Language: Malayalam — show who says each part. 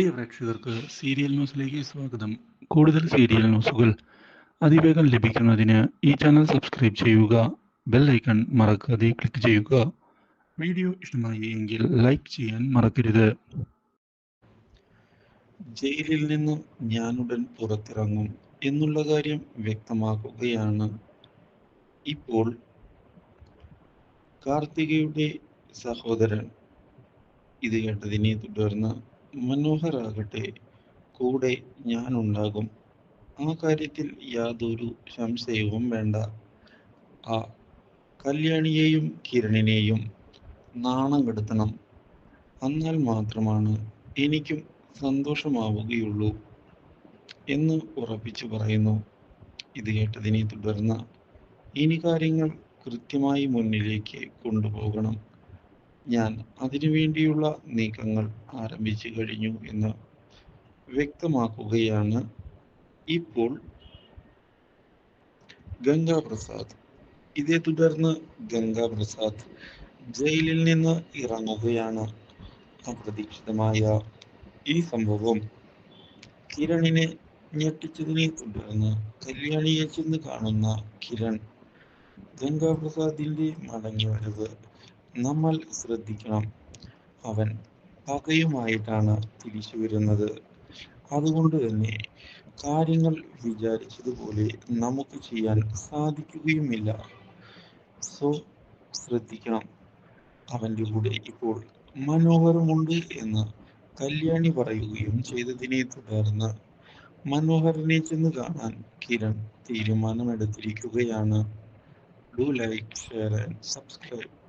Speaker 1: പ്രിയ പ്രേക്ഷകർക്ക് സീരിയൽ ന്യൂസിലേക്ക് സ്വാഗതം. കൂടുതൽ സീരിയൽ ന്യൂസുകൾ അതിവേഗം ലഭിക്കുന്നതിന് ഈ ചാനൽ സബ്സ്ക്രൈബ് ചെയ്യുക ബെൽ ഐക്കൺ മറക്കാതെ ക്ലിക്ക് ചെയ്യുക. വീഡിയോ ഇഷ്ടമായി എങ്കിൽ ലൈക്ക് ചെയ്യാൻ മറക്കരുത്.
Speaker 2: ജയിലിൽ നിന്ന് ഞാനുടൻ പുറത്തിറങ്ങും എന്നുള്ള കാര്യം വ്യക്തമാക്കുകയാണ്. ഇപ്പോൾ കാർത്തികയുടെ സഹോദരൻ ഇത് കേട്ടതിനെ തുടർന്ന് മനോഹർ ആകട്ടെ കൂടെ ഞാനുണ്ടാകും. ആ കാര്യത്തിൽ യാതൊരു സംശയവും വേണ്ട. ആ കല്യാണിയെയും കിരണിനെയും നാണം കെടുത്തണം. എന്നാൽ മാത്രമാണ് എനിക്കും സന്തോഷമാവുകയുള്ളൂ എന്ന് ഉറപ്പിച്ചു പറയുന്നു. ഇത് കേട്ടതിനെ തുടർന്ന് ഇനി കാര്യങ്ങൾ കൃത്യമായി മുന്നിലേക്ക് കൊണ്ടുപോകണം. ഞാൻ അതിനുവേണ്ടിയുള്ള നീക്കങ്ങൾ ആരംഭിച്ചു കഴിഞ്ഞു എന്ന് വ്യക്തമാക്കുകയാണ് ഇപ്പോൾ ഗംഗാപ്രസാദ്. ഇതേ തുടർന്ന് ഗംഗാപ്രസാദ് ജയിലിൽ നിന്ന് ഇറങ്ങുകയാണ്. അപ്രതീക്ഷിതമായ ഈ സംഭവം കിരണിനെ ഞെട്ടിച്ചതിനെ തുടർന്ന് കല്യാണിയെ ചെന്ന് കാണുന്ന കിരൺ ഗംഗാപ്രസാദിന്റെ മടങ്ങി വരവ് നമ്മൾ ശ്രദ്ധിക്കണം. അവൻ പകയുമായിട്ടാണ് തിരിച്ചു വരുന്നത്. അതുകൊണ്ട് തന്നെ കാര്യങ്ങൾ വിചാരിച്ചതുപോലെ നമുക്ക് ചെയ്യാൻ സാധിക്കുകയുമില്ല. സോ ശ്രദ്ധിക്കണം. അവന്റെ കൂടെ ഇപ്പോൾ മനോഹരമുണ്ട് എന്ന് കല്യാണി പറയുകയും ചെയ്തതിനെ തുടർന്ന് മനോഹരനെ ചെന്ന് കാണാൻ Kiran തീരുമാനമെടുത്തിരിക്കുകയാണ്. Do like share and subscribe